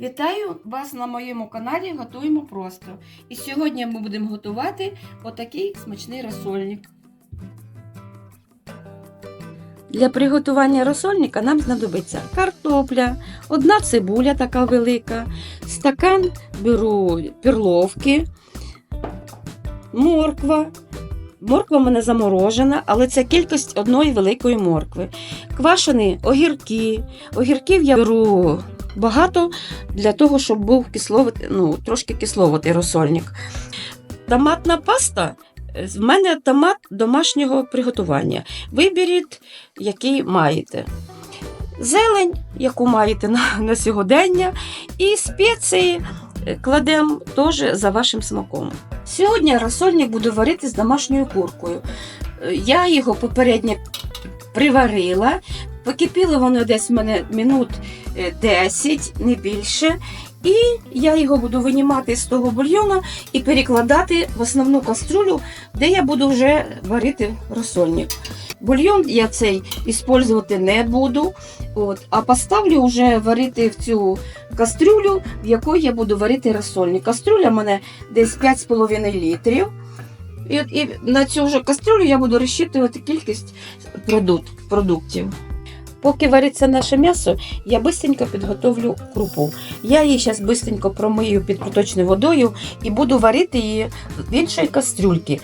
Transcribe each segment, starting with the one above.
Вітаю вас на моєму каналі Готуємо просто. І сьогодні ми будемо готувати отакий смачний розсольник. Для приготування розсольника нам знадобиться картопля, одна цибуля така велика, стакан беру перловки, морква. Морква в мене заморожена, але це кількість одної великої моркви. Квашені огірки. Огірків я беру багато для того, щоб був кисловитий, ну, трошки кисловатий розсольник. Томатна паста. В мене томат домашнього приготування. Виберіть, який маєте. Зелень, яку маєте на, на сьогодення, і спеції е, кладемо теж за вашим смаком. Сьогодні розсольник буду варити з домашньою куркою. Е, Я його попередньо приварила, покипіло воно десь в мене минут 10, не більше. І я його буду винімати з того бульйону і перекладати в основну каструлю, де я буду вже варити розсольник. Бульйон я цей використовувати не буду, от, а поставлю вже варити в цю кастрюлю, в якій я буду варити розсольник. Кастрюля в мене десь 5,5 літрів. І, і на цю вже кастрюлю я буду розчитувати кількість продукт, продуктів. Поки вариться наше м'ясо, я бистренько підготовлю крупу. Я її зараз бистренько промию під проточною водою і буду варити її в іншій кастрюльці.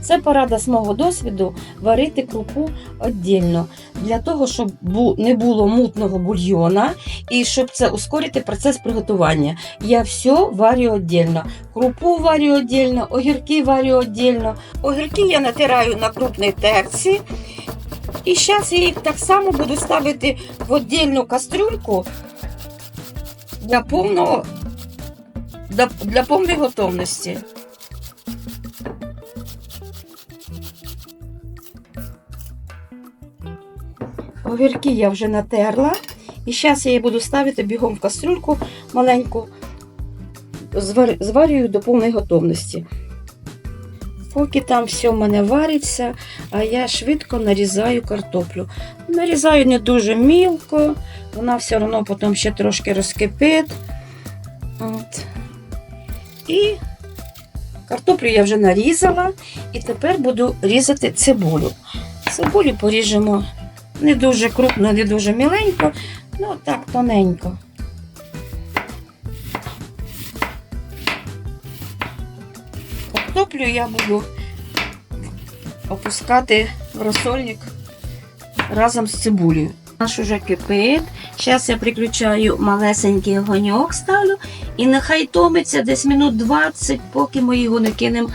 Це порада з мого досвіду варити крупу віддільно, для того, щоб не було мутного бульйона і щоб це ускорити процес приготування. Я все варю віддільно. Крупу варю віддільно, огірки варю віддільно. Огірки я натираю на крупній терці. І зараз я їх так само буду ставити в віддільну кастрюльку для повного для, для повної готовності. Огірки я вже натерла. І зараз я її буду ставити бігом в кастрюльку маленьку, звар, зварюю до повної готовності. Поки там все в мене вариться, а я швидко нарізаю картоплю. Нарізаю не дуже мілко, вона все одно потім ще трошки розкипить. От. І картоплю я вже нарізала, і тепер буду різати цибулю. Цибулю поріжемо не дуже крупно, не дуже міленько, ну так тоненько. Картоплю я буду опускати в розсольник разом з цибулею. Наш уже кипить. Зараз я приключаю малесенький огоньок, ставлю і нехай томиться десь минут 20, поки ми його не кинемо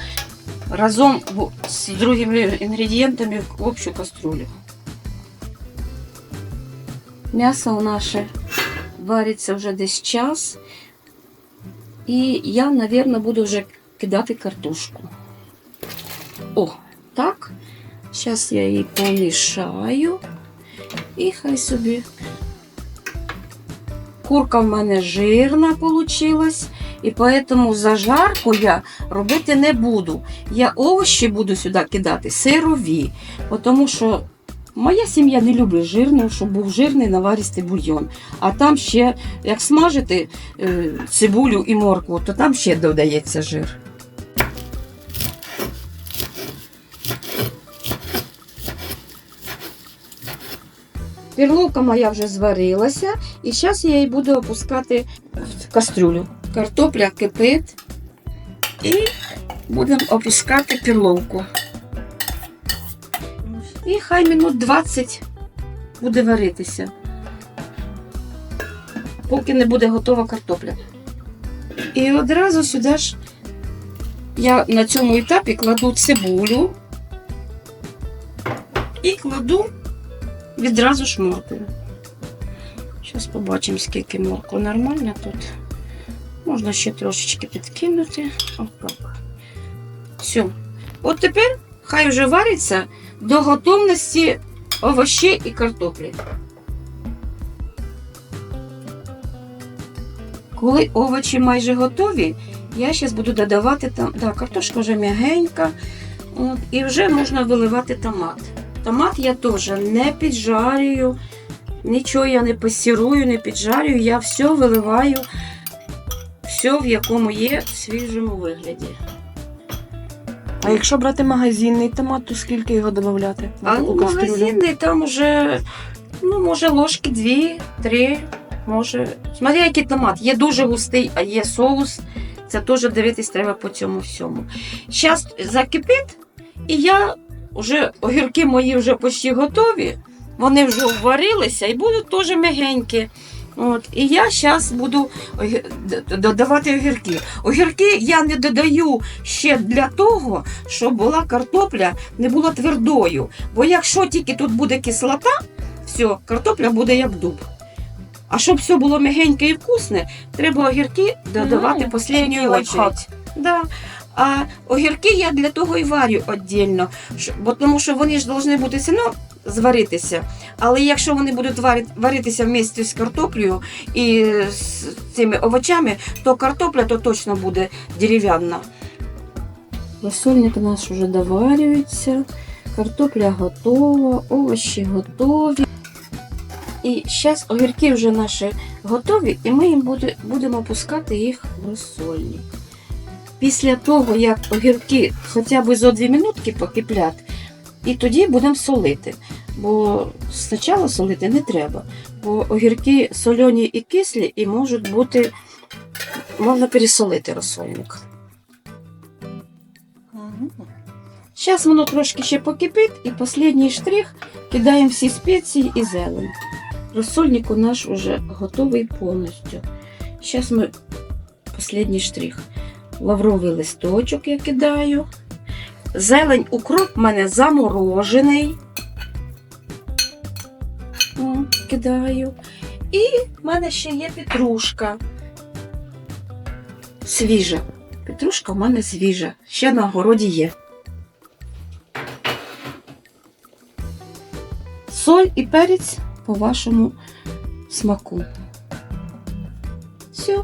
разом з другими інгредієнтами в общу каструлю. М'ясо наше вариться вже десь час. І я, мабуть, буду вже кидати картошку. О, так. Зараз я її помішаю. І хай собі. Курка в мене жирна получилась. І тому зажарку я робити не буду. Я овочі буду сюди кидати сирові. Тому що моя сім'я не любить жирну, щоб був жирний наваристий бульйон. А там ще, як смажити е, цибулю і моркву, то там ще додається жир. Перловка моя вже зварилася, і зараз я її буду опускати в кастрюлю. Картопля кипить і будемо опускати перловку. І хай минут 20 буде варитися, поки не буде готова картопля. І одразу сюди ж я на цьому етапі кладу цибулю і кладу відразу ж моркву. Зараз побачимо, скільки моркви нормально тут. Можна ще трошечки підкинути. Отак. Все. От тепер хай вже вариться до готовності овощей і картоплі. Коли овочі майже готові, я зараз буду додавати там. Да, картошка вже м'ягенька. І вже можна виливати томат. Томат я теж не піджарюю, нічого я не пасірую, не піджарюю, я все виливаю все в якому є в свіжому вигляді. А якщо брати магазинний томат, то скільки його додати? А ну, магазинний там вже, ну, може, ложки дві, три, може. Смотри, який томат. Є дуже густий, а є соус. Це теж дивитись треба по цьому всьому. Зараз закипить, і я вже огірки мої вже почти готові. Вони вже варилися і будуть теж м'ягенькі. От, і я зараз буду додавати огірки. Огірки я не додаю ще для того, щоб була картопля не була твердою. Бо якщо тільки тут буде кислота, все, картопля буде як дуб. А щоб все було м'ягеньке і вкусне, треба огірки додавати Мгм, в останню очередь. Да. А огірки я для того і варю віддільно, бо тому що вони ж повинні бути все одно зваритися. Але якщо вони будуть вари- варитися вместе з картоплею і з цими овочами, то картопля то точно буде дерев'яна. Розсольник у нас вже доварюється, картопля готова, овочі готові. І зараз огірки вже наші готові, і ми їм будемо пускати їх в розсольник. Після того, як огірки хоча б зо 2 минутки покиплять, і тоді будемо солити. Бо спочатку солити не треба. Бо огірки сольоні і кислі, і можуть бути, можна пересолити розсольник. Зараз воно трошки ще покипить, і останній штрих кидаємо всі спеції і зелень. Розсольник у наш вже готовий повністю. Зараз ми останній штрих. Лавровий листочок я кидаю. Зелень укроп в мене заморожений. О, кидаю. І в мене ще є петрушка. Свіжа. Петрушка в мене свіжа. Ще на городі є. Соль і перець по вашому смаку. Все.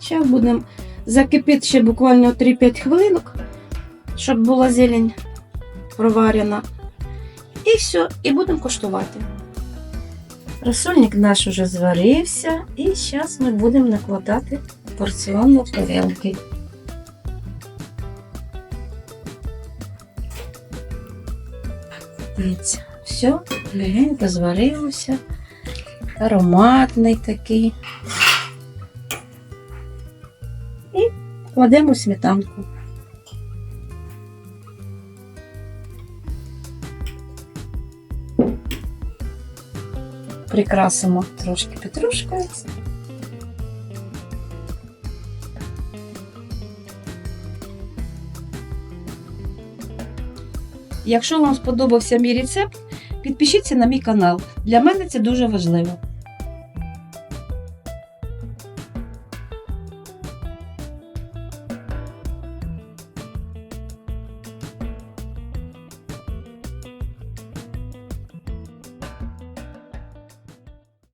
Зараз будемо закипіти ще буквально 3-5 хвилинок, щоб була зелень проварена. І все, і будемо коштувати. Розсольник наш уже зварився, і зараз ми будемо накладати порціонно тарелки. Дивіться, все, легенько зварився. Ароматний такий. Кладемо сметанку. Прикрасимо трошки петрушкою. Якщо вам сподобався мій рецепт, підпишіться на мій канал. Для мене це дуже важливо.